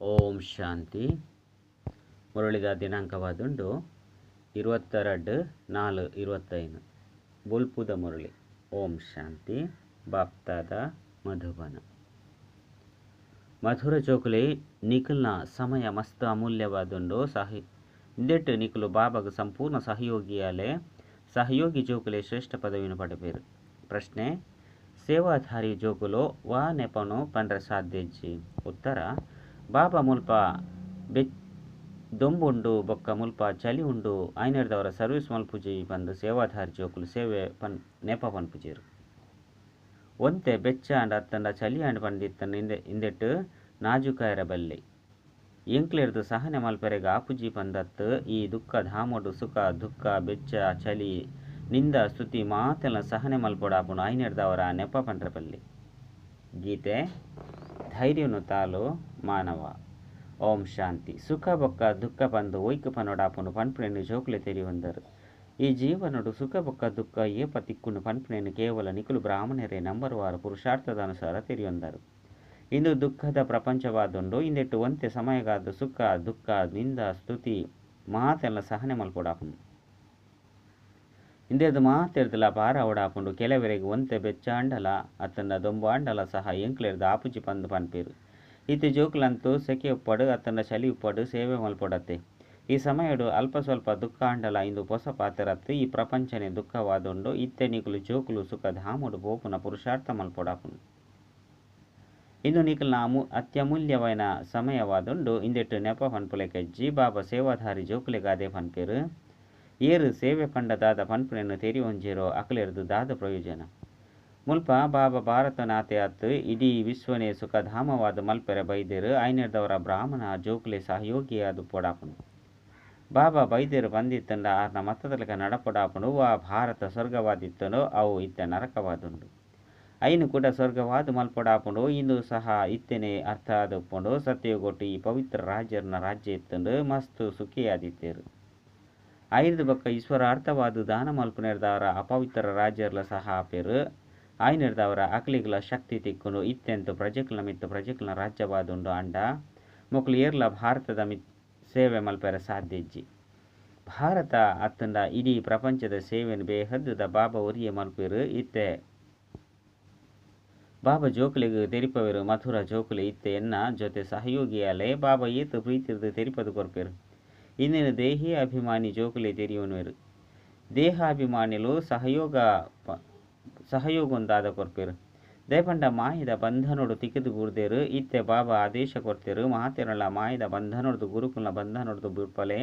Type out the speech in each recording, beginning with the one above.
ಓಂ ಶಾಂತಿ. ಮುರಳಿದ ದಿನಾಂಕವಾದುಂಡು ಇರುವತ್ತೆರಡು ನಾಲ್ ಇರುವತ್ತೈದು. ಬುಲ್ಪುದ ಮುರಳಿ. ಓಂ ಶಾಂತಿ. ಬಾಪ್ತಾದ ಮಧುಬನ. ಮಧುರ ಜೋಕುಲೆ ನಿಖಲ್ನ ಸಮಯ ಮಸ್ತ್ ಅಮೂಲ್ಯವಾದುಂಡು ಸಹಿ ಇಂದೆಟ್ಟು ನಿಖಲು ಬಾಬಾಗ ಸಂಪೂರ್ಣ ಸಹಯೋಗಿಯಾಲೆ ಸಹಯೋಗಿ ಜೋಕುಲೆ ಶ್ರೇಷ್ಠ ಪದವಿಯನ್ನು ಪಡೆಪೇರು ಪ್ರಶ್ನೆ, ಸೇವಾಧಾರಿ ಜೋಕುಲು ವಾ ನೆಪನು ಪಂಡ್ರ ಸಾಧ್ಯಜ್ಜಿ ಉತ್ತರ ಬಾಬಾ ಮುಲ್ಪ ಬೆಚ್ ದೊಂಬುಂಡು, ಬೊಕ್ಕ ಮುಲ್ಪ ಚಲಿ ಉಂಡು ಐನರ್ದವರ ಸರ್ವಿಸ್ ಮಲ್ಪುಜಿ ಬಂದು ಸೇವಾಧಾರಿ ಜೋಕುಲು ಸೇವೆ ಪನ್, ನೆಪ ಪನ್ಪುಜಿರು ಒಂತೆ ಬೆಚ್ಚ ಅಂಡ್ ಅತ್ತಂಡ ಚಲಿ ಅಂಡ್ ಪಂದಿತ್ತನ ಹಿಂದೆ, ಹಿಂದೆಟ್ಟು ನಾಜುಕಾಯರ ಬಲ್ಲೆ. ಎಂಕ್ಲೆರ್ದು ಸಹನೆ ಮಲ್ಪೆರೆಗ ಆಪುಜಿ ಪಂದತ್ತು ಈ ದುಃಖ ಧಾಮೊಡು, ಸುಖ ದುಃಖ ಬೆಚ್ಚ ಚಲಿ, ನಿಂದ ಸ್ತುತಿ ಮಾತೆಲ್ಲ ಸಹನೆ ಮಲ್ಪೊಡಾಪುಂಡು ಐನೆರ್ದವರ ನೆಪ ಪಂಡ್ರೆ ಬಲ್ಲೆ. ಗೀತೆ, ಧೈರ್ಯನು ತಾಲು ಮಾನವ. ಓಂ ಶಾಂತಿ. ಸುಖ, ಬೊಕ್ಕ, ದುಃಖ ಬಂದು ಒಯ್ಕ ಪನೊಡಾಪುಂಡು ಪನ್ಪುಣೆನು ಜೋಕುಲೆ ತೆರಿಯೊಂದರು ಈ ಜೀವನಡು ಸುಖ, ಬೊಕ್ಕ, ದುಃಖ ಏಪ ತಿಕ್ಕುಂಡು ಪನ್ಪುಣೆನು ಕೇವಲ ನಿಖಲು ಬ್ರಾಹ್ಮಣರೇ ನಂಬರುವಾರು ಪುರುಷಾರ್ಥದ ಅನುಸಾರ ತೆರಿಯೊಂದರು ಇಂದು ದುಃಖದ ಪ್ರಪಂಚವಾದುಂಡು ಇಂದೆಟ್ಟು ಒಂತೆ ಸಮಯಗಾದ ಸುಖ, ದುಃಖ, ನಿಂದ, ಸ್ತುತಿ ಮಾತೆಲ್ಲ ಸಹನೆ ಮಲ್ಪೊಡಾಪುಂಡು ಇಂದೇದು ಮಾತೆರ್ದಲ ಪಾರ ಓಡಾಪುಂಡು ಕೆಲವರೆಗೆ ಒಂತೆ ಬೆಚ್ಚಾಂಡಲ ಅತ್ತನ ದೊಂಬು ಅಂಡಲ ಸಹ ಎಂಕ್ಲೆರ್ದ ಆಪುಜಿ ಪಂದು ಪನ್ಪೇರು. ಇತ್ತೆ ಜೋಕುಲಂತೂ ಸೆಕೆ ಉಪ್ಪಡು ಅತ್ತನ ಚಳಿ ಉಪ್ಪಡು ಸೇವೆ ಮಲ್ಪೊಡತ್ತೆ ಈ ಸಮಯಡು ಅಲ್ಪ ಸ್ವಲ್ಪ ದುಃಖ ಅಂಡಲ ಇಂದು ಹೊಸ ಪಾತೆರತ್ತು. ಈ ಪ್ರಪಂಚನೆ ದುಃಖವಾದುಂಡು ಇತ್ತೆ ನಿಕುಲು ಜೋಕುಲು ಸುಖ ಧಾಮುಡು ಬೋಪುನ ಪುರುಷಾರ್ಥ ಮಲ್ಪೊಡಾಪುಂಡು ಇಂದು ನಿಕಲ್ನ ನಾಮು ಅತ್ಯಮೂಲ್ಯವಾದ ಸಮಯವಾದುಂಡು ಇಂದಿಟ್ಟು ನೆಪ ಪನ್ಪುಲೆಕೆಜ್ಜಿ ಬಾಬಾ ಸೇವಾಧಾರಿ ಜೋಕುಲೆಗಾದೆ ಪನ್ಪೇರು ಏರು ಸೇವೆ ಕಂಡ ದಾದ ಪನ್ಪುನೆನ್ನು ತೆರಿ ಒಂಜಿರೋ ಅಕಲೆರ್ದು ದಾದ ಪ್ರಯೋಜನ. ಮುಲ್ಪ ಬಾಬಾ ಭಾರತನಾತೆ ಅತ್ ಇಡೀ ವಿಶ್ವನೇ ಸುಖಧಾಮವಾದ ಮಲ್ಪೆರೆ ಬೈದೇರು, ಐನೆರ್ದವರ ಬ್ರಾಹ್ಮಣ ಜೋಕುಲೆ ಸಹಯೋಗಿಯಾದ ಪೊಡಾಪುಂಡು ಬಾಬಾ ಬೈದೇರು ಬಂದಿತ್ತಂಡ ಆತನ ಮತದಲ್ಲಿ ನಡಪೊಡಾಪುಂಡು ಆ ಭಾರತ ಸ್ವರ್ಗವಾದಿತ್ತನೋ, ಅವು ಇತ್ತ ನರಕವಾದುಂಡು. ಐನು ಕೂಡ ಸ್ವರ್ಗವಾದ ಮಲ್ಪೊಡಾಪುಂಡು ಇಂದು ಸಹ ಇತ್ತೇನೆ ಅರ್ಥ ಆದುಪ್ಪುಂಡು ಸತ್ಯಗೊಟ್ಟು ಈ ಪವಿತ್ರ ರಾಜ್ಯರನ್ನ ರಾಜ್ಯ ಇತ್ತಂಡು, ಮಸ್ತು ಸುಖಿಯಾದಿತ್ತೇರು. ಐದು ಬಕ್ಕ ಈಶ್ವರಾರ್ಥವಾದ ದಾನ ಮಲ್ಪುನೆರ್ದವರ ಅಪವಿತ್ರ ರಾಜ್ಯರ್ಲ ಸಹ ಆಪೇರು ಆಯ್ನೆರ್ದವರ ಅಕ್ಲಿಗ್ಲ ಶಕ್ತಿ ತಿಕ್ಕುಂಡು ಇತ್ತೆಂತು ಪ್ರಜೆಕ್ಲ ಮಿತ್ತು ಪ್ರಜೆಕ್ಲ ರಾಜ್ಯವಾದುಂಡು ಅಂಡ. ಮೊಕ್ಲು ಏರ್ಲ ಭಾರತದ ಮಿತ್ ಸೇವೆ ಮಲ್ಪೆರ ಸಾಧ್ಯಜ್ಜಿ. ಭಾರತ ಅತ್ತಂಡ ಇಡೀ ಪ್ರಪಂಚದ ಸೇವೆನ ಬೇಹದ್ದುದ ಬಾಬಾ ಒರಿಯೆ ಮಲ್ಪಿರು ಇತ್ತೆ. ಬಾಬಾ ಜೋಕುಲೆಗ್ ತೆರಿಪವೆರು ಮಥುರ ಜೋಕುಲೆ ಇತ್ತೆ ಎನ್ನ ಜೊತೆ ಸಹಯೋಗಿಯಾಲೆ ಬಾಬಾ ಏತು ಪ್ರೀತಿರ್ದು ತೆರಿಪದು ಕೊರ್ಪೇರು. ಇಂದಿನ ದೇಹಿ ಅಭಿಮಾನಿ ಜೋಕುಲೆ ತೆರಿಯುವನುವೆರು ದೇಹಾಭಿಮಾನಿಲು ಸಹಯೋಗ ಸಹಯೋಗೊಂದಾದ ಕೊರ್ಪೆರ್. ದಯಪಂಡ ಮಾಯದ ಬಂಧನೊಡು ತಿಕ್ಕಿದು ಗುರ್ದೇರು, ಇತ್ತೆ ಬಾಬಾ ಆದೇಶ ಕೊಡ್ತೇರು ಮಾತೆರಳ ಮಾಯದ ಬಂಧನೊಡ್ದು ಗುರುಕುಲ್ನ ಬಂಧನೊಡ್ದು ಬಿಡ್ಪಲೆ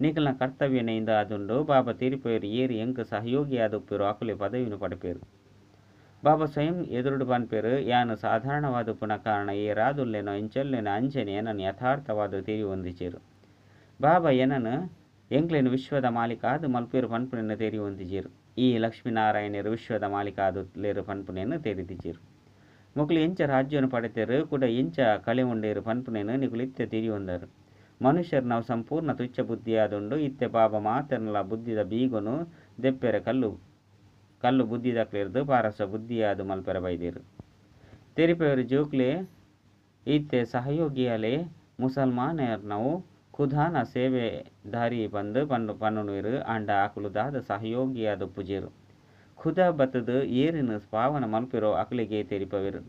ನಿಖಲ್ನ ಕರ್ತವ್ಯನೆಯಿಂದ ಅದುಂಡು, ಬಾಬಾ ತೀರಿಪೇರು ಏರಿ ಎಂಕ್ ಸಹಯೋಗಿ ಆದುಪ್ಪೇರು ಆಕುಲೆ ಪದವಿನ ಪಡಪೇರು. ಬಾಬಾ ಸ್ವಯಂ ಎದುರುಡು ಪನ್ಪೇರು ಯಾನು ಸಾಧಾರಣವಾದ ಪುನ ಕಾರಣ ಏರಾದುಲ್ಲೆನೋ, ಇಂಚಲ್ಲೆನ, ಅಂಜನೆ ಏನನ್ನು ಯಥಾರ್ಥವಾದ ತೀರಿ ಹೊಂದಿಚೇರು. ಬಾಬಾ ಏನನು ಎಂಕ್ಲೆನು ವಿಶ್ವದ ಮಾಲೀಕ ಆದು ಮಲ್ಪೇರು ಪನ್ಪುನೆಯನ್ನು ತೇರಿ ಈ ಲಕ್ಷ್ಮೀನಾರಾಯಣರು ವಿಶ್ವದ ಮಾಲೀಕ ಆದು ಲೇರು ಪನ್ಪುನೆಯನ್ನು ತೆರೆದಿಚ್ಚಿರು ಮುಕ್ಲು ಎಂಚ ರಾಜ್ಯವನ್ನು ಪಡೆತರು ಕೂಡ ಎಂಚ ಕಳೆ ಉಂಡೇರು ಪನ್ಪುನೆಯನ್ನು ನಿಗುಲಿತ್ಯ ಇತ್ತೆ ತಿರಿ ಹೊಂದರು ಮನುಷ್ಯರು ನಾವು ಸಂಪೂರ್ಣ ತುಚ್ಛ ಬುದ್ಧಿಯಾದುಂಡು, ಇತ್ತೆ ಬಾಬ ಮಾತನಲ್ಲ ಬುದ್ಧಿದ ಬೀಗೊನು ದೆಪ್ಪೆರೆ ಕಲ್ಲು ಕಲ್ಲು ಬುದ್ಧಿದ ಕ್ಲೇರ್ದು ಪಾರಸ ಬುದ್ಧಿಯಾದು ಮಲ್ಪೆರ ಬೈದೇರು. ತೆರಿಪೆಯರು ಜೋಕ್ಲೆ, ಇತ್ತೆ ಸಹಯೋಗಿಯಲೆ ಮುಸಲ್ಮಾನರ್ನವು ಖುದಾನ ಸೇವೆ ದಾರಿ ಬಂದು ಪನ್ನು ಪನ್ನುನೀರು ಅಂಡ ಅಕುಲುದಾದ ಸಹಯೋಗಿಯಾದ ಪುಜೇರು. ಖುದ ಬತ್ತದು ಏರಿನ ಪಾವನ ಮಲ್ಪಿರೋ ಅಕಲಿಗೆ ತೆರಿಪವಿರು.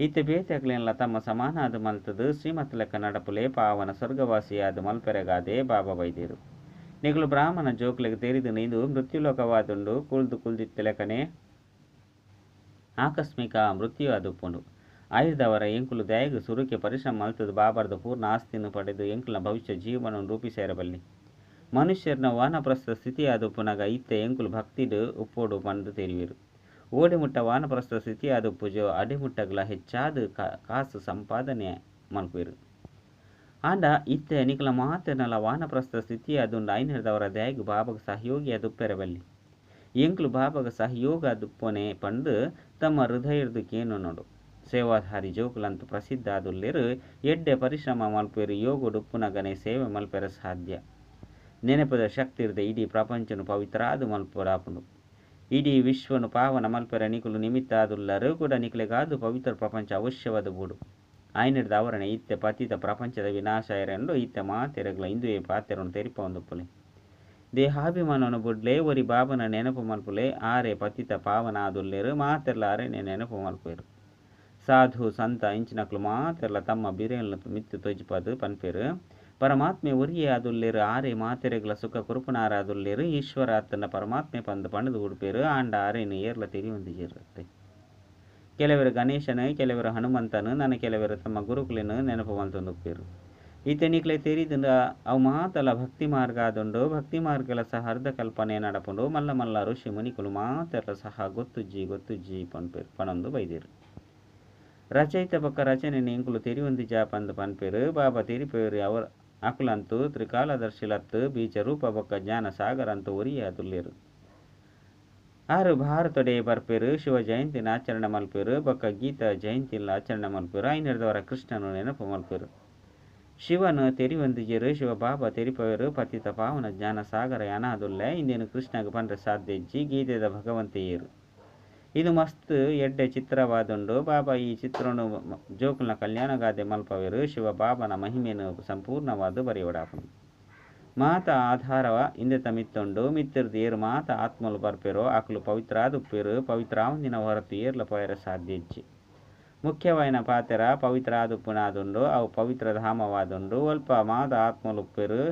ಇತ್ತೆ ಬೇತೆ ಅಕಲೆಲ್ಲ ತಮ್ಮ ಸಮಾನಾದ ಮಲ್ತದು ಶ್ರೀಮತ್ ಲೆಕ್ಕ ನಡಪುಲೆ ಪಾವನ ಸ್ವರ್ಗವಾಸಿಯಾದ ಮಲ್ಪೆರೆಗಾದೆ ಬಾಬಾ ವೈದ್ಯರು ನಿಗಳು ಬ್ರಾಹ್ಮಣ ಜೋಕ್ಲೆಗೆ ತೆರಿದು ನೀದು ಮೃತ್ಯುಲೋಕವಾದುಂಡು ಕುಳ್ದು ಕುಳ್ದಿತ್ತ ಲೆಕ್ಕನೆ ಆಕಸ್ಮಿಕ ಮೃತ್ಯು ಅದುಪ್ಪುಂಡು ಆಯುರ್ದವರ ಎಂಕುಲು ದಯಗು ಸುರುಕೆ ಪರಿಶ್ರಮ ಮಲ್ತದು ಬಾಬಾರದ ಪೂರ್ಣ ಆಸ್ತಿಯನ್ನು ಪಡೆದು ಎಂಕುಲ ಭವಿಷ್ಯ ಜೀವನವನ್ನು ರೂಪಿಸೇರಬಲ್ಲಿ ಮನುಷ್ಯರ್ನ ವಾನಪ್ರಸ್ಥ ಸ್ಥಿತಿ ಉಪ್ಪುನಾಗ ಪುನಗ ಇತ್ತೆ ಎಂಕುಲು ಭಕ್ತಿಡು ಉಪ್ಪೋಡು ಬಂದು ತೆರಿವಿರು ಓಡಿಮುಟ್ಟ ವಾನಪ್ರಸ್ಥ ಸ್ಥಿತಿ ಅದು ಪುಜೋ ಅಡಿಮುಟ್ಟಗಳ ಹೆಚ್ಚಾದ ಕಾಸು ಸಂಪಾದನೆ ಮಲ್ಪುವಿರು ಆಂಡ ಇತ್ತೆ ನಿಕಲ ಮಾತನಲ ವಾನಪ್ರಸ್ಥ ಸ್ಥಿತಿ ಅದುಂಡು ಐನರದವರ ದಯಗು ಬಾಬಗ ಸಹಯೋಗಿ ಅದುಪ್ಪೆರಬಲ್ಲಿ ಎಂಕ್ಲು ಬಾಬಗ ಸಹಯೋಗ ಅದುಪ್ಪೊನೆ ಪಂಡು ತಮ್ಮ ಹೃದಯರ್ದು ಕೇನು ನೋಡು. ಜೋಕುಲಂತು ಪ್ರಸಿದ್ಧ ಆದುಲ್ಲೆರು ಎಡ್ಡೆ ಪರಿಶ್ರಮ ಮಲ್ಪೇರು ಯೋಗುಡು ಉಪ್ಪುನಗನೆ ಸೇವೆ ಮಲ್ಪೆರ ಸಾಧ್ಯ. ನೆನಪದ ಶಕ್ತಿ ಇರದೆ ಇಡೀ ಪ್ರಪಂಚನು ಪವಿತ್ರ ಆದು ಮಲ್ಪೊಡಾಪುಂಡು ಇಡೀ ವಿಶ್ವನು ಪಾವನ ಮಲ್ಪೆರ ನಿಕುಲು ನಿಮಿತ್ತ ಆದುಲ್ಲರೂ ಕೂಡ ನಿಕಲೆಗಾದು ಪವಿತ್ರ ಪ್ರಪಂಚ ಅವಶ್ಯವಾದ ಬೂಡು. ಆಯ್ನಿಡ್ದ ಆವರಣೆ ಇತ್ತೆ ಪತಿತ ಪ್ರಪಂಚದ ವಿನಾಶ ಎರೆಂಡು ಇತ್ತೆ ಮಾತೆರಗ್ಲ ಇಂದುವೆ ಪಾತೆರನ್ನು ತೆರಿಪ ಒಂದುಪ್ಪುಲೆ. ದೇಹಾಭಿಮಾನವನ್ನು ಬುಡ್ಲೆ ಒರಿ ಬಾಬನ ನೆನಪು ಮಲ್ಪುಲೆ, ಆರೆ ಪತಿತ ಪಾವನ ಆದುಲ್ಲೆರು ಮಾತೆರ್ಲ ಅರೆನೆ ನೆನಪು ಮಲ್ಪೇರು ಸಾಧು ಸಂತ ಇಂಚಿನಕ್ಲು ಮಾತೆರ್ಲ ತಮ್ಮ ಬಿರೆಯನ್ನು ಮಿತ್ತು ತೊಜ್ಪದು ಪನ್ಪೇರು. ಪರಮಾತ್ಮೆ ಒರಿಯೇ ಆದುಲ್ಲೇರು ಆರೆ ಮಾತೆರೆಗಳ ಸುಖ ಕುರುಪುನಾರ ಆದುಲ್ಲೇರು ಈಶ್ವರ ಅತ್ತನ ಪರಮಾತ್ಮೆ ಪಂದು ಪಣದು ಹುಡುಪೇರು, ಆಂಡ ಆರೇನು ಏರ್ಲ ತೆರಿಯೊಂದಿಜಿರುತ್ತೆ ಕೆಲವರು ಗಣೇಶನ, ಕೆಲವರು ಹನುಮಂತನು, ನನ್ನ ಕೆಲವರು ತಮ್ಮ ಗುರುಕುಲಿನ ನೆನಪು ಮಂತೊಂದುಪ್ಪೇರು ಈತನಿಕ್ಲೆ ತೆರಿದಿಂದ ಅವು ಮಾತಲ ಭಕ್ತಿ ಮಾರ್ಗ ಆದುಂಡು ಭಕ್ತಿ ಮಾರ್ಗಲ ಸಹ ಅರ್ಧ ಕಲ್ಪನೆ ನಡಪುಂಡು, ಮಲ್ಲ ಮಲ್ಲ ಋಷಿ ಮುನಿಕುಲು ಮಾತೆಲ್ಲ ಸಹ ಗೊತ್ತುಜ್ಜಿ ಗೊತ್ತುಜ್ಜಿ ಪನ್ಪೇರು, ಪಣಂದು ಬೈದಿರು. ಪಕ್ಕ ರಚನೆ ಎಂಕುಲು ತೆರಿಯೊಂದಿಜ ಪಂದು ಪನ್ಪೇರು, ಬಾಬಾ ತೆರಿಪೇರು ಅವರ ಅಕುಲಂತು ತ್ರಿಕಾಲದರ್ಶಿಲತ್ತು ಬೀಚ ರೂಪ ಬೊಕ್ಕ ಜ್ಞಾನ ಸಾಗರ ಅಂತ ಒರಿಯ ತುಲ್ಲೇರು ಆರು ಭಾರತೊಡೆ ಬರ್ಪೇರು, ಶಿವ ಜಯಂತಿನ ಆಚರಣೆ ಮಲ್ಪೇರು ಬೊಕ್ಕ ಗೀತ ಜಯಂತಿಲ ಆಚರಣೆ ಮಲ್ಪೇರು, ಐನರ್ದವರ ಕೃಷ್ಣನು ನೆನಪು ಮಲ್ಪೇರು. ಶಿವನು ತೆರಿವಂದಿಜರು ಶಿವ ಬಾಬಾ ತೆರಿಪವರು ಪತಿತ ಪಾವನ ಜ್ಞಾನ ಸಾಗರ ಅನಾದುಲ್ಲೆ ಇಂದೇನು ಕೃಷ್ಣಗೆ ಪಂಡ್ರೆ ಸಾಧ್ಯಜ್ಜಿ ಗೀತೆದ ಭಗವಂತೆಯರು. ಇದು ಮಸ್ತ್ ಎಡ್ಡೆ ಚಿತ್ರವಾದುಂಡು. ಬಾಬಾ ಈ ಚಿತ್ರನು ಜೋಕುಲ್ನ ಕಲ್ಯಾಣಗಾದೆ ಮಲ್ಪವೆರು. ಶಿವ ಬಾಬನ ಮಹಿಮೆನು ಸಂಪೂರ್ಣವಾದು ಬರೆಯೋಡಾಪನು ಮಾತ ಆಧಾರವ ಇಂದೆ ತಮಿತ್ತುಂಡು ಮಿತ್ತಿರ್ದು ಏರು ಮಾತ ಆತ್ಮಲು ಬರ್ಪೆರೋ. ಆಕಲು ಪವಿತ್ರಾದುಪ್ಪೇರು. ಪವಿತ್ರಾವಂದಿನ ಹೊರತು ಏರ್ಲ ಪೋಯರ ಸಾಧ್ಯಜ್ಜಿ ಮುಖ್ಯವಾಯಿನ ಪಾತೆರ ಪವಿತ್ರಾದುಪ್ಪುನಾದುಂಡು. ಅವು ಪವಿತ್ರ ಧಾಮವಾದುಂಡು. ಅಲ್ಪ ಮಾದ ಆತ್ಮಲುಪ್ಪೆರು.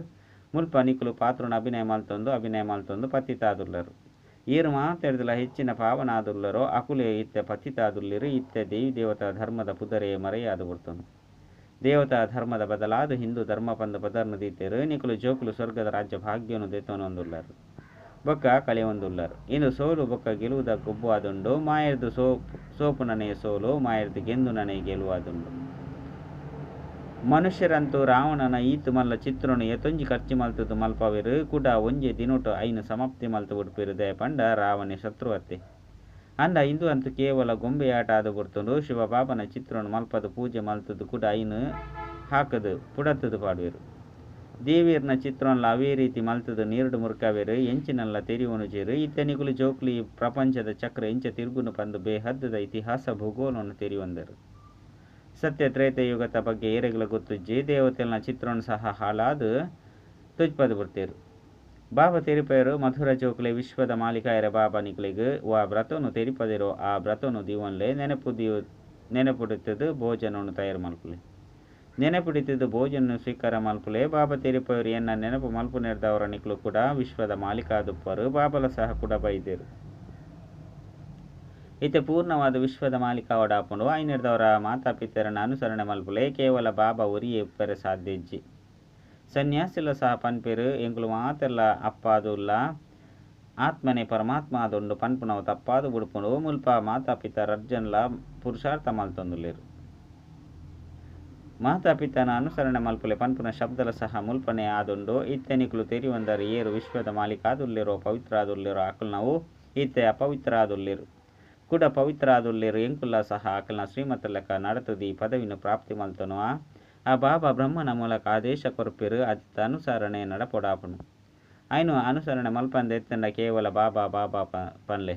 ಮುಲ್ಪ ನಿಕುಲು ಪಾತ್ರನ ಅಭಿನಯ ಮಲ್ತೊಂದು. ಅಭಿನಯ ಮಲ್ತೊಂದು ಪತಿತಾದುಲ್ಲರು ಈರು ಮಾತೆಡ್ದಲ ಹೆಚ್ಚಿನ ಪಾವನಾದುಲ್ಲರೋ ಅಕುಲೆ ಇತ್ತೆ ಪತಿತಾದುಲ್ಲಿರು ಇತ್ತೆ, ದೇವಿ ದೇವತಾ ಧರ್ಮದ ಪುದರೆ, ಮರೆಯಾದು ಬಿಡ್ತನು ದೇವತಾ ಧರ್ಮದ ಬದಲಾದ ಹಿಂದೂ ಧರ್ಮ ಪಂದ ಪದರ್ನು ದೀತೆರು, ನಿಕುಲು ಜೋಕುಲು ಸ್ವರ್ಗದ ರಾಜ್ಯ ಭಾಗ್ಯನು ದೇತೊನೊಂದುಲ್ಲರು ಬೊಕ್ಕ ಕಲೆಯೊಂದುಲ್ಲರು ಇನ್ನು ಸೋಲು ಬೊಕ್ಕ ಗೆಲುವುದ ಕೊಬ್ಬು ಆದುಂಡು ಮಾಯರ್ದು ಸೋಪು ಸೋಪು ನನಯ ಸೋಲು, ಮಾಯರ್ದು ಗೆಂದು ನನಯ ಗೆಲುವಾದುಂಡು ಮನುಷ್ಯರಂತೂ ರಾವಣನ ಈತು ಮಲ್ಲ ಚಿತ್ರನು ಎತೊಂಜಿ ಖರ್ಚು ಮಲ್ತದು ಮಲ್ಪವೆರು. ಕೂಡ ಒಂಜೆ ದಿನೊಟು ಐನು ಸಮಾಪ್ತಿ ಮಲ್ತು ಬಿಡ್ಪಿರುದೆ ಪಂಡ ರಾವಣೆ ಶತ್ರುವತ್ತೆ ಅಂಡ ಇಂದು ಅಂತೂ ಕೇವಲ ಗೊಂಬೆ ಆಟ ಆದು ಶಿವ ಬಾಬನ ಚಿತ್ರನು ಮಲ್ಪದ ಪೂಜೆ ಮಲ್ತದ್ದು ಕೂಡ ಐನು ಹಾಕದು ಪುಡತ್ತದು ಪಾಡುವೆರು. ದೇವಿಯರ್ನ ಚಿತ್ರನಲ್ಲ ಅವೇ ರೀತಿ ಮಲ್ತದು ನೀರುಡು ಮುರುಕವೆರು. ಎಂಚಿನಲ್ಲ ತೆರಿವನುಜೇರು ಇತ್ತನಿಗುಲು ಜೋಕ್ಲಿ ಪ್ರಪಂಚದ ಚಕ್ರ ಎಂಚ ತಿರುಗುನು ಪಂದು ಬೇಹದ್ದದ ಇತಿಹಾಸ ಭೂಗೋಳವನ್ನು ತೆರಿವಂದರು. ಸತ್ಯ ತ್ರೇತಯುಗದ ಬಗ್ಗೆ ಏರೆಗಳ ಗೊತ್ತುಜ್ಜಿ ದೇವತೆಲ್ನ ಚಿತ್ರಣ ಸಹ ಹಾಳಾದು ತುಜ್ಪದ ಬಿಡ್ತೇರು. ಬಾಬಾ ತೆರಿಪೆಯರು ಮಧುರ ಜೋಕ್ಲೆ ವಿಶ್ವದ ಮಾಲೀಕಾಯರ ಬಾಬಾ ನಿಕ್ಲಿಗೆ, ವಾ ವ್ರತನು ತೆರಿಪದಿರೋ, ಆ ವ್ರತನು ದಿವನ್ಲೆ ನೆನಪು ದಿವ ನೆನಪುಡುತ್ತದು ಭೋಜನವನ್ನು ತಯಾರು ಮಲ್ಪುಲೆ. ನೆನಪಿಡುತ್ತಿದ್ದು ಭೋಜನ ಸ್ವೀಕಾರ ಮಲ್ಪುಲೆ. ಬಾಬಾ ತೆರಿಪೆಯವರು ಎನ್ನ ನೆನಪು ಮಲ್ಪು ನೆರೆದವರ ನಿಕ್ಲು ಕೂಡ ವಿಶ್ವದ ಮಾಲೀಕಾದುಪ್ಪರು ಬಾಬಲ ಸಹ ಕೂಡ ಬೈದೇರು. ಇತ್ತೆ ಪೂರ್ಣವಾದ ವಿಶ್ವದ ಮಾಲೀಕ ಒಡಾಪುಂಡು ಮಾತಾ ಮಾತಾಪಿತರನ್ನು ಅನುಸರಣೆ ಮಲ್ಪುಲೆ ಕೇವಲ ಬಾಬಾ ಒರಿಯೇ ಉಪ್ಪರೆ ಸಾಧ್ಯಜ್ಜಿ. ಸನ್ಯಾಸಿಲ ಸಹ ಪನ್ಪೇರು ಎಂಕುಲು ಮಾತೆಲ್ಲ ಅಪ್ಪಾದುಲ್ಲ. ಆತ್ಮನೆ ಪರಮಾತ್ಮ ಅದೊಂದು ಪನ್ಪುನವು ತಪ್ಪಾದು ಬುಡುಪುಂಡು ಮುಲ್ಪ ಮಾತಾಪಿತ ಅರ್ಜನ್ಲ ಪುರುಷಾರ್ಥ ಮಲ್ತೊಂದುಲ್ಲೇರು. ಮಾತಾಪಿತನ ಅನುಸರಣೆ ಮಲ್ಪುಲೆ ಪನ್ಪುನ ಶಬ್ದಲ ಸಹ ಮುಲ್ಪನೆ ಆದುಂಡು ಇತ್ತೆನಿಕುಲು ತೆರಿಯೊಂದರ ಏರು ವಿಶ್ವದ ಮಾಲೀಕ ಅದುಲ್ಲಿರೋ ಪವಿತ್ರ ಆದುಲ್ಲಿರೋ ಆಕಲ್ ನಾವು ಇತ್ತೆ ಅಪವಿತ್ರ ಆದುಲ್ಲೇರು. ಕೂಡ ಪವಿತ್ರ ರೇಂಕುಲ್ಲ ಸಹ ಆಕಲ್ನ ಶ್ರೀಮತ ಲೆಕ್ಕ ನಡತದಿ ಪದವಿನ ಪ್ರಾಪ್ತಿ ಮಲ್ತನು. ಆ ಬಾಬಾ ಬ್ರಹ್ಮನ ಮೂಲಕ ಆದೇಶ ಕೊರ್ಪೆರು ಅತ್ತ ಅನುಸರಣೆ ನಡಪೊಡಾಪನು. ಐನು ಅನುಸರಣೆ ಮಲ್ಪಂದ ಎತ್ತಂಡ ಕೇವಲ ಬಾಬಾ ಬಾಬಾ ಪನ್ಲೆ.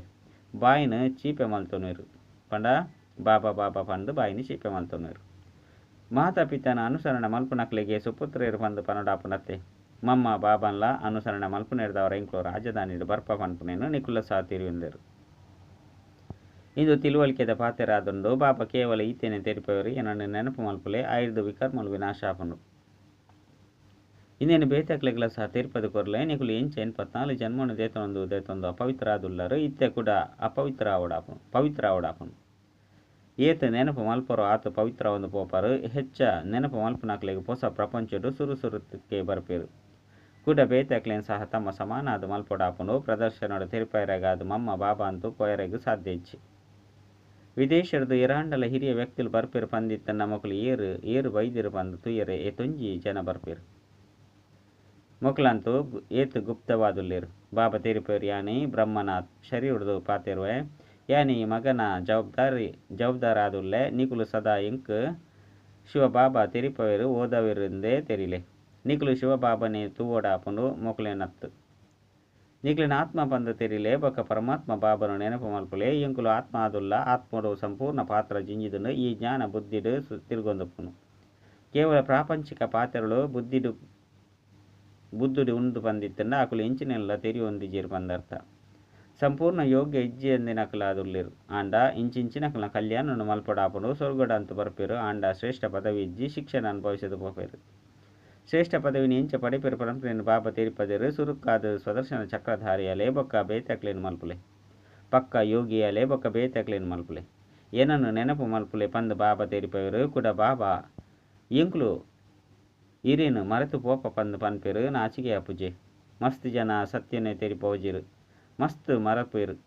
ಬಾಯಿನ ಚೀಪೆ ಮಲ್ತೊನರು ಪಂಡ ಬಾಬಾ ಬಾಬಾ ಪಂದು ಬಾಯಿನ ಚೀಪೆ ಮಲ್ತೊನರು ಮಾತಾಪಿತನ ಅನುಸರಣೆ ಮಲ್ಪನಕ್ಲೆಗೆ ಸುಪುತ್ರೆಯರು ಬಂದು ಪನಡಾಪನತ್ತೆ. ಮಮ್ಮ ಬಾಬನ್ಲ ಅನುಸರಣೆ ಮಲ್ಪನೆರ್ದವರ ಇಂಕ್ಲೋ ರಾಜಧಾನಿ ಬರ್ಪ ಪನ್ಪುನೇನು ನಿಕುಲ ಸಹ ಇಂದು ತಿಳುವಳಿಕೆದ ಪಾತೆರಾದುಂಡು ಬಾಪ ಕೇವಲ ಈತೇನೆ ತೆರಿಪವರು. ಏನನ್ನು ನೆನಪು ಮಲ್ಪಲೆ. ಆಯುರ್ದ ವಿಕರ್ಮಲು ವಿನಾಶ ಆಪುಂಡು ಇನ್ನೇನು ಬೇತಕ್ಲೆಗಳ ಸಹ ತೀರ್ಪದು ಕೊರ್ಲೆ. ನಿಕುಲು ಎಂಚ ಎನ್ಪತ್ನಾಲ್ಕು ಜನ್ಮನು ದೇತೊಂದು ಅಪವಿತ್ರ ಆದುಲ್ಲರು ಇತ್ತೆ ಕೂಡ ಅಪವಿತ್ರ ಆವಡಾಪನು ಪವಿತ್ರ ಆವಡಾಪನು ಏತ ನೆನಪು ಮಲ್ಪರು ಆತ ಪವಿತ್ರ ಒಂದು ಪೋಪರು. ಹೆಚ್ಚ ನೆನಪು ಮಲ್ಪನಾಕ್ಲೆಗೆ ಹೊಸ ಪ್ರಪಂಚಡು ಸುರು ಸುರುತ್ತಕ್ಕೆ ಬರ್ಪೇರು. ಕೂಡ ಬೇತಕ್ಲೇನ್ ಸಹ ತಮ್ಮ ಸಮಾನ ಆದ ಮಲ್ಪಡಾಪನು. ಪ್ರದರ್ಶನ ಪ್ರದರ್ಶನದ ಅದು ಮಮ್ಮ, ಬಾಬಾ ಅಂತೂ ಪೊಯರೆಗೂ ಸಾಧ್ಯ ಇಚ್ಚಿ. ವಿದೇಶದ ಇರಾಂಡಲ ಹಿರಿಯ ವ್ಯಕ್ತಿಲು ಬರ್ಪೇರು ಪಂದಿತ್ತ ನಮಕಲು ಏರು ಏರು ಬೈದಿರು ಬಂದು ತುಯ್ಯರೆ ಏತೊಂಜಿ ಜನ ಬರ್ಪೇರು. ಮೊಕಲಂತೂ ಏತು ಗುಪ್ತವಾದುಲ್ಲೇರು. ಬಾಬಾ ತೆರಿಪೇರು ಯಾನಿ ಬ್ರಹ್ಮನಾಥ್ ಶರೀರದು ಪಾತಿರುವೆ, ಯಾನಿ ಮಗನ ಜವಾಬ್ದಾರಿ, ಜವಾಬ್ದಾರಾದುಲ್ಲೆ, ನಿಕುಲು ಸದಾ ಇಂಕ್ ಶಿವಬಾಬಾ ತೆರಿಪವೇರು ಓದವಿರಿಂದೇ ತೆರಿಲೆ. ನಿಕುಲು ಶಿವಬಾಬನೇ ತೂವೋಡಾಪುಂಡು ಮೊಕಲೇನತ್ತು. ಬಂದ ತೆರಿಲೆ ಬೊಕ್ಕ ಪರಮಾತ್ಮ ಬಾಬನು ನೆನಪು ಮಲ್ಪುಲೆ ಎಂಕುಲು ಆತ್ಮ ಆದುಲ್ಲ ಆತ್ಮಡು ಸಂಪೂರ್ಣ ಪಾತ್ರ ಜಿಂಜಿದನು, ಈ ಜ್ಞಾನ ಬುದ್ಧಿಡು ತಿರುಗೊಂದಪ್ಪುನು. ಕೇವಲ ಪ್ರಾಪಂಚಿಕ ಪಾತ್ರಗಳು ಬುದ್ಧಿಡು ಬುದ್ಧುಡು ಉಂಡು ಬಂದಿತ್ತಂಡ ಅಕುಲು ಇಂಚಿನೆಲ್ಲ ತೆರಿ ಒಂದಿಜೀರು ಬಂದರ್ಥ. ಸಂಪೂರ್ಣ ಯೋಗ್ಯ ಇಜ್ಜಿ ಎಂದಿ ನಕಲಾದುಲ್ಲಿರು ಆಂಡ ಇಂಚಿಂಚಿನಕಲ ಕಲ್ಯಾಣ ಮಲ್ಪಡಾಪುಡು ಸ್ವರ್ಗಡ ಅಂತ ಬರ್ಪೇರು. ಆಂಡ ಶ್ರೇಷ್ಠ ಪದವಿ ಇಜ್ಜಿ ಶಿಕ್ಷಣ ಅನುಭವಿಸದು ಪೋಪೇರು. ಶ್ರೇಷ್ಠ ಪದವಿ ನಿಂಚ ಪಡಿಪೇರು ಪರಂಪರೆಯನ್ನು ಬಾಬ ತೀರಿಪದಿರು ಸುರುಕ್ಕಾದ ಸ್ವದರ್ಶನ ಚಕ್ರಧಾರಿಯ ಲೇಬೊಕ್ಕ ಬೇತಕ್ಲೇನು ಮಲ್ಪುಲೆ? ಪಕ್ಕ ಯೋಗಿಯ ಲೇಬೊಕ್ಕ ಬೇತಕ್ಲೇನು ಮಲ್ಪುಲೆ? ಏನನ್ನು ನೆನಪು ಮಲ್ಪುಲೆ ಪಂದು ಬಾಬಾ ತೇರಿಪವರು ಕುಡ ಬಾಬಾ ಇಂಕ್ಲು ಇರೇನು ಮರೆತು ಪೋಪ ಪಂದು ಪನ್ಪೇರು? ನಾಚಿಕೆ ಪೂಜೆ. ಮಸ್ತ್ ಜನ ಸತ್ಯನೇ ತೆರಿಪೋಜಿರು. ಮಸ್ತ್ ಮರಪೇರು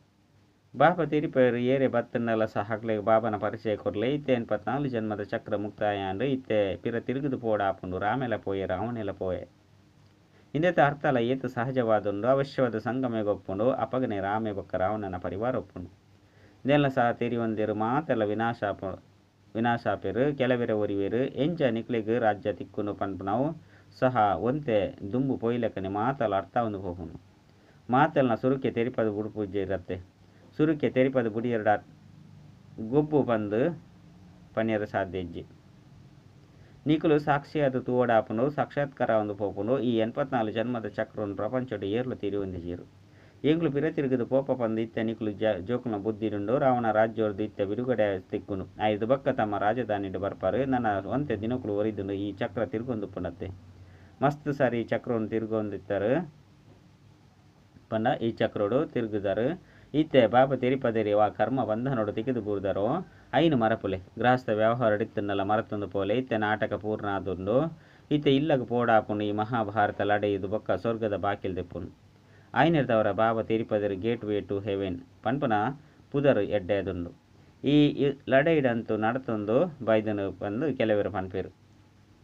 ಬಾಬಾ ತಿರಿಪೇರು ಏರೆ ಬತ್ತನ್ನೆಲ್ಲ ಸಹ ಹಕ್ಲೆಗ್ ಬಾಬನ ಪರಿಚಯ ಕೊರ್ಲೆ ಇತ್ತೆ ಎನ್ಪತ್ನಾಲ್ಕು ಜನ್ಮದ ಚಕ್ರ ಮುಕ್ತಾಯ ಅಂದ್ರೆ ಇತ್ತೆ ಪಿರ ತಿರುಗಿದು ಪೋಡ ಆಪುಂಡು ರಾಮೆಲ ಪೋಯೆ ರಾವಣೆಲ ಪೋಯೆ ಇಂದೆತ ಅರ್ಥಲ ಏತು ಸಹಜವಾದುಂಡು ಅವಶ್ಯವಾದ ಸಂಗಮೆಗೊಪ್ಪುಂಡು ಅಪಗನೆ ರಾಮೆ ಬೊಕ್ಕ ರಾವಣನ ಪರಿವಾರ ಒಪ್ಪುಂಡು ಇದೆಲ್ಲ ಸಹ ತೆರಿ ಒಂದಿರು ಮಾತೆಲ್ಲ ವಿನಾಶಾಪ ವಿನಾಶಾಪೆರು ಕೆಲವೆರೆ ಒರಿವೆರು ಎಂಜ ನಿಕ್ಲೆಗ್ ರಾಜ್ಯ ತಿಕ್ಕುನು ಪನ್ಪುನವು ಸಹ ಒಂತೆ ದುಂಬು ಪೊಯ್ಲಕ್ಕನೆ ಮಾತಲ್ಲ ಅರ್ಥ ಒಂದು ಹೋಗುನು ಮಾತೆಲ್ಲ ಸುರುಕೆ ತೆರಿಪದ ಬುಡುಪೂಜೆ ಇರತ್ತೆ ಸುರುಕೆ ತೆರಿಪದ ಬುಡಿಯರಡ ಗೊಬ್ಬು ಬಂದು ಪನ್ನೀರ ಸಾಧ್ಯಜ್ಜಿ. ನಿಕುಲು ಸಾಕ್ಷಿಯಾದ ತೂವಡಾಪುನು ಸಾಕ್ಷಾತ್ಕಾರ ಒಂದು ಪೋಪುನು, ಈ ಎನ್ಪತ್ನಾಲ್ಕು ಜನ್ಮದ ಚಕ್ರವನ್ನು ಪ್ರಪಂಚಡು ಏರ್ಲು ತೀರಿ ಹೊಂದಿಜೀರು ಎಂಗ್ಲು ಪಿರ ತಿರುಗಿದು ಪೋಪ ಬಂದು ಇತ್ತ ನಿಕುಲು ಜ ಜೋಕುನ ಬುದ್ಧಿರುಂಡು ರಾವಣ ರಾಜ್ಯವರ್ದು ಇತ್ತ ಬಿಡುಗಡೆ ತಿಕ್ಕುನು. ಐದು ಬಕ್ಕ ತಮ್ಮ ರಾಜಧಾನಿಡು ಬರ್ಪಾರು, ನನ್ನ ಒಂತೆ ದಿನಕುಲು ಒರಿದುಂಡು ಈ ಚಕ್ರ ತಿರುಗೊಂದು ಪುನತ್ತೆ ಮಸ್ತ್ ಸಾರಿ ಚಕ್ರವನ್ನು ತಿರುಗೊಂದಿತ್ತಾರೆ ಪಂಡ ಈ ಚಕ್ರಡು ತಿರುಗಿದರು. ಇತ್ತೆ ಬಾಬ ತಿರುಪದಿರಿ ವಾ ಕರ್ಮ ಬಂಧನೋಡು ತೆಗೆದು ಬೂರ್ದರೋ ಐನು ಮರಪುಲೆ. ಗೃಹಸ್ಥ ವ್ಯವಹಾರ ಇತ್ತನ್ನಲ್ಲ ಮರತೊಂದು ಪೋಲೆ. ಇತ್ತೆ ನಾಟಕ ಪೂರ್ಣ ಆದುಂಡು ಇತ್ತೆ ಇಲ್ಲಗ ಪೋಡಾಪುನು ಈ ಮಹಾಭಾರತ ಲಡೆಯುದು ಬೊಕ್ಕ ಸ್ವರ್ಗದ ಬಾಕಿಲ್ ದೆಪ್ಪುನು ಐನಿರ್ದವರ ಬಾಬ ತಿರಿಪದರಿ ಗೇಟ್ ವೇ ಟು ಹೆವೆನ್. ಪನ್ಪುನ ಪುದರು ಎಡ್ಡೆದುಂಡು ಈ ಲಡೆಯಿಡಂತು ನಡತೊಂದು ಬೈದನು ಬಂದು ಕೆಲವರು ಪನ್ಪೇರು.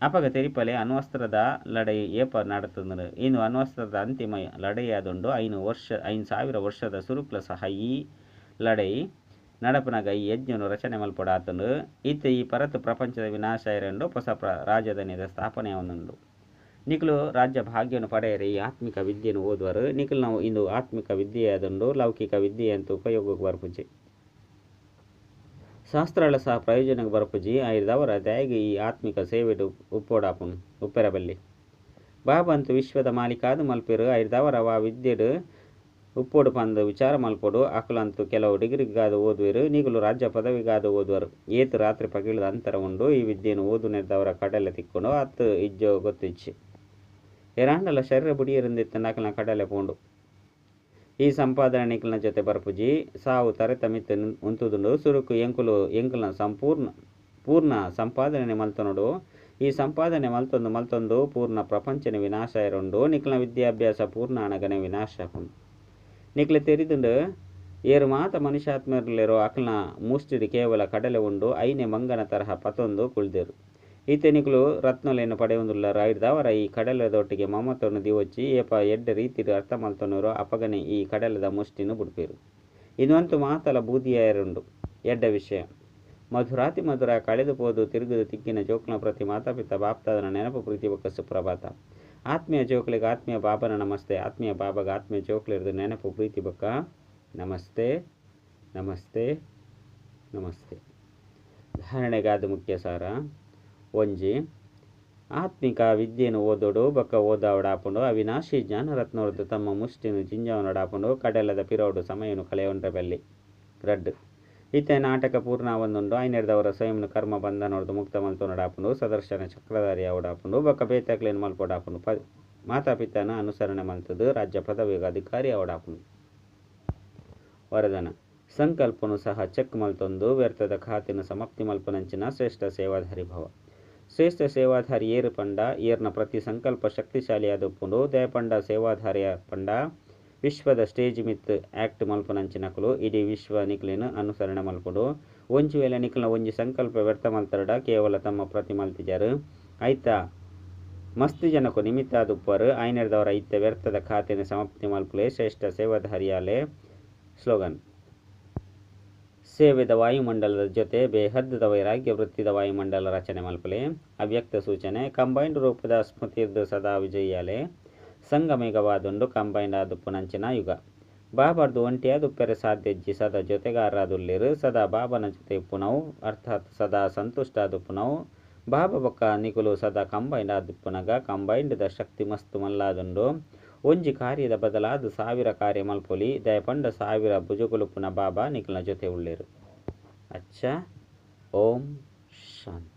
ಅಪಗ ತೆರಿಪಲೆ ಅಣ್ವಸ್ತ್ರದ ಲಡೈ ಏಪ ನಡತಂದು ಇನ್ನು ಅಣ್ವಸ್ತ್ರದ ಅಂತಿಮ ಲಡೆಯಾದುಂಡು ಐನು ವರ್ಷ ಐನು ಸಾವಿರ ವರ್ಷದ ಸುರುಕ್ಲ ಸಹ ಈ ಲಡೈ ನಡಪನಾಗ ಈ ಯಜ್ಞನು ರಚನೆ ಮಲ್ಪಡಾತಂಡು ಇತ್ತ ಈ ಪರತು ಪ್ರಪಂಚದ ವಿನಾಶ ಇರಂಡು ಹೊಸ ಪ್ರ ರಾಜಧಾನಿಯ ಸ್ಥಾಪನೆ ಅವನುಂಡು ನಿಖಲು ರಾಜ್ಯ ಭಾಗ್ಯವನ್ನು ಪಡೆಯರೆ ಈ ಆತ್ಮಿಕ ವಿದ್ಯೆಯನ್ನು ಓದುವರು. ನಿಖಲು ನಾವು ಇಂದು ಆತ್ಮಿಕ ವಿದ್ಯೆ ಆದುಂಡು ಲೌಕಿಕ ವಿದ್ಯೆ ಅಂತ ಉಪಯೋಗಕ್ಕೆ ಬರ್ಪುಜಿ ಶಾಸ್ತ್ರಗಳ ಸಹ ಪ್ರಯೋಜನಕ್ಕೆ ಬರಪುಜಿ ಆಯ್ದವರ ದಯಗೆ ಈ ಆತ್ಮಿಕ ಸೇವೆಡು ಉಪ್ಪೋಡಾಪುಂ ಉಪ್ಪೆರಬಲ್ಲಿ. ಬಾಬಾ ಅಂತೂ ವಿಶ್ವದ ಮಾಲೀಕಾದು ಮಲ್ಪೆರು ವಾ ವಿದ್ಯೆಡು ಉಪ್ಪೋಡು ಪಂದು ವಿಚಾರ ಮಲ್ಪೋಡು ಅಕಲಂತೂ ಕೆಲವು ಡಿಗ್ರಿಗಾದು ಓದುವರು, ನೀಗಲು ರಾಜ್ಯ ಪದವಿಗಾದು ಓದುವರು. ಏತು ರಾತ್ರಿ ಪಗಿಳದ ಅಂತರ ಉಂಡು ಈ ವಿದ್ಯೆಯನ್ನು ಓದು ನೆರೆದವರ ಕಡಲೆ ತಿಕ್ಕೊಂಡು ಅತ್ತು ಇಜ್ಜೋ ಗೊತ್ತಿಚ್ಚಿ. ಎರಾಂಡಲ ಶರೀರ ಬುಡಿಯರಿಂದಿತ್ತ ನಾಕಲ ಕಡಲೆ ಪೋಂಡು. ಈ ಸಂಪಾದನೆ ನಿಖಲ್ನ ಜೊತೆ ಬರ್ಪುಜಿ ಸಾವು ತರೆತ ಮಿತ್ತ ಉಂತುದುಂಡು ಸುರುಕು, ಎಂಕುಲು, ಎಂಕುಲನ ಸಂಪೂರ್ಣ, ಪೂರ್ಣ ಸಂಪಾದನೆ ಮಲ್ತನುಡು ಈ ಸಂಪಾದನೆ ಮಲ್ತೊಂದು ಮಲ್ತೊಂದು ಪೂರ್ಣ ಪ್ರಪಂಚನ ವಿನಾಶ ಇರುಂಡು ನಿಕ್ಲನ ವಿದ್ಯಾಭ್ಯಾಸ ಪೂರ್ಣ ಅಣಗನೆ ವಿನಾಶ ನಿಕ್ಲೆ ತೆರಿದುಂಡು, ಏರು ಮಾತ ಮನುಷ್ಯಾತ್ಮರಲ್ಲಿರೋ ಅಕ್ಲನ ಮುಷ್ಟಿಡಿ ಕೇವಲ ಕಡಲೆ ಉಂಡು, ಐನೆ ಮಂಗನ ತರಹ ಪತೊಂದು ಕುಳ್ದೇರು. ಈತನಿಗಳು ರತ್ನಲೇನು ಪಡೆಯುವುದಿಲ್ಲ ಐದವರ ಈ ಕಡಲದೊಟ್ಟಿಗೆ ಮಮತವನ್ನು ದಿವಚ್ಚಿ, ಏಪ, ಎಡ್ಡ ರೀತಿದು ಅರ್ಥ ಮಲ್ತನೂರು ಅಪಗನೆ ಈ ಕಡಲದ ಮುಷ್ಟಿನ ಬಿಡ್ಪೇರು. ಇನ್ನೊಂದು ಮಾತಲ ಬೂದಿಯರುಂಡು ಎಡ್ಡ ವಿಷಯ. ಮಧುರಾತಿ ಮಧುರ ಕಳೆದು ಪೋದು ತಿರುಗಿದು ತಿಕ್ಕಿನ ಜೋಕ್ನ ಪ್ರತಿ ಮಾತಾಪಿತ ಬಾಪ್ತಾದನ ನೆನಪು ಪ್ರೀತಿ ಬಕ್ಕ ಸುಪ್ರಭಾತ. ಆತ್ಮೀಯ ಜೋಕ್ಲಿಗೆ ಆತ್ಮೀಯ ಬಾಬನ ನಮಸ್ತೆ, ಆತ್ಮೀಯ ಬಾಬಾಗ ಆತ್ಮೀಯ ಜೋಕ್ಲಿರ್ದು ನೆನಪು ಪ್ರೀತಿ ಬಕ್ಕ. ನಮಸ್ತೆ ನಮಸ್ತೆ ನಮಸ್ತೆ. ಧಾರಣೆಗಾದ ಮುಖ್ಯ ಸಾರ ಒಂಜಿ ಆತ್ಮಿಕ ವಿದ್ಯೆಯನ್ನು ಓದೋಡು, ಬೊಕ್ಕ ಓದಾವಡಾಪುಂಡು ಅವಿನಾಶಿ ಜ್ಞಾನರತ್ನವ್ರದ್ದು ತಮ್ಮ ಮುಷ್ಟಿನು ಜಿಂಜಾವನಡಾಪುಂಡು ಕಡಲದ ಪಿರೋಡು ಸಮಯನು ಕಳೆಯೊಂಡ್ರೆ ಬೆಲ್ಲಿ. ರಡ್ ಇತ್ತೆ ನಾಟಕ ಪೂರ್ಣ ಒಂದುಂಡು ಐನೆರ್ದವರ ಸ್ವಯಂನು ಕರ್ಮ ಬಂಧನವ್ರದ್ದು ಮುಕ್ತ ಮಲ್ತು ನಡಾಪುಂಡು ಸದರ್ಶನ ಚಕ್ರಧಾರಿ ಅವಡಾಪುಂಡು ಬೊಕ್ಕ ಬೇತಕ್ಲೇನು ಪದ ಪ ಮಾತಾಪಿತನ ಅನುಸರಣೆ ಮಲ್ತದು ರಾಜ್ಯ ಪದವಿಗ ಅಧಿಕಾರಿ ಅವಡಾಪುಂಡು ವರದನ. ಸಂಕಲ್ಪನು ಸಹ ಚೆಕ್ ಮಲ್ತೊಂದು. ವ್ಯರ್ಥದ ಖಾತಿನ ಸಮಾಪ್ತಿ ಮಲ್ಪನಂಚಿನ ಶ್ರೇಷ್ಠ ಸೇವಾಧಾರಿ ಭವ. ಶ್ರೇಷ್ಠ ಸೇವಾಧಾರಿ ಏರು ಪಂಡ, ಏರ್ನ ಪ್ರತಿ ಸಂಕಲ್ಪ ಶಕ್ತಿಶಾಲಿಯಾದಪ್ಪುಂಡು ದಯಪಂಡ ಸೇವಾಧಾರಿಯ ಪಂಡ, ವಿಶ್ವದ ಸ್ಟೇಜ್ ಮಿತ್ ಆಕ್ಟ್ ಮಲ್ಪನಂಚಿನಕಲು ಇಡೀ ವಿಶ್ವ ನಿಖಲಿನ ಅನುಸರಣೆ ಮಲ್ಪುಡು. ಒಂಜಿ ವೇಳೆ ನಿಕ್ಲಿನ ಒಂಜಿ ಸಂಕಲ್ಪ ವ್ಯರ್ಥ ಮಲ್ತರಡ, ಕೇವಲ ತಮ್ಮ ಪ್ರತಿ ಮಲ್ತಿಜರು. ಐತ ಮಸ್ತಿ ಜನಕು ನಿಮಿತ್ತ ಆದುಪ್ಪರು ಐನರ್ದವರ ಇತ್ತ ವ್ಯರ್ಥದ ಖಾತೆಯನ್ನು ಸಮಾಪ್ತಿ ಮಲ್ಪಲೆ ಶ್ರೇಷ್ಠ ಸೇವಾಧಾರಿಯಾಲೆ. ಸ್ಲೋಗನ್. ಸೇವೆದ ವಾಯುಮಂಡಲದ ಜೊತೆ ಬೇಹದ್ದದ ವೈರಾಗ್ಯ ವೃತ್ತಿದ ವಾಯುಮಂಡಲ ರಚನೆ ಮಲ್ಪಲೆ. ಅವ್ಯಕ್ತ ಸೂಚನೆ, ಕಂಬೈನ್ಡ್ ರೂಪದ ಸ್ಮೃತಿ ಸದಾ ವಿಜಯಾಲೆ ಸಂಗಮೇಗವಾದೊಂದು ಕಂಬೈಂಡ್ ಆದುಪ್ಪುನಂಚಿನ ಯುಗ. ಬಾಬರ್ದು ಒಂಟಿಯಾದುಪ್ಪೆರೆ ಸಾಧ್ಯಜ್ಜಿ ಸದಾ ಜೊತೆಗಾರಾದುಲ್ಲಿರು ಸದಾ ಬಾಬನ ಜೊತೆ ಪುನವು ಅರ್ಥಾತ್ ಸದಾ ಸಂತುಷ್ಟ ಪುನವು ಬಾಬ ಬೊಕ್ಕ ನಿಗುಲು ಸದಾ ಕಂಬೈಂಡ್ ಆದ ಪುನಗ, ಕಂಬೈಂಡ್ದ ಶಕ್ತಿ ಮಸ್ತು ಮಲ್ಲಾದುಂಡು. ಒಂಜಿ ಕಾರ್ಯದ ಬದಲಾದ ಸಾವಿರ ಕಾರ್ಯ ಮಲ್ಪೊಲಿ, ದಯಪಂಡ ಸಾವಿರ ಭುಜಗುಲುಪುನ ಬಾಬಾ ನಿಕಲ್ನ ಜೊತೆ ಉಳ್ಳೇರು. ಅಚ್ಚ, ಓಂ, ಶಾಂತಿ.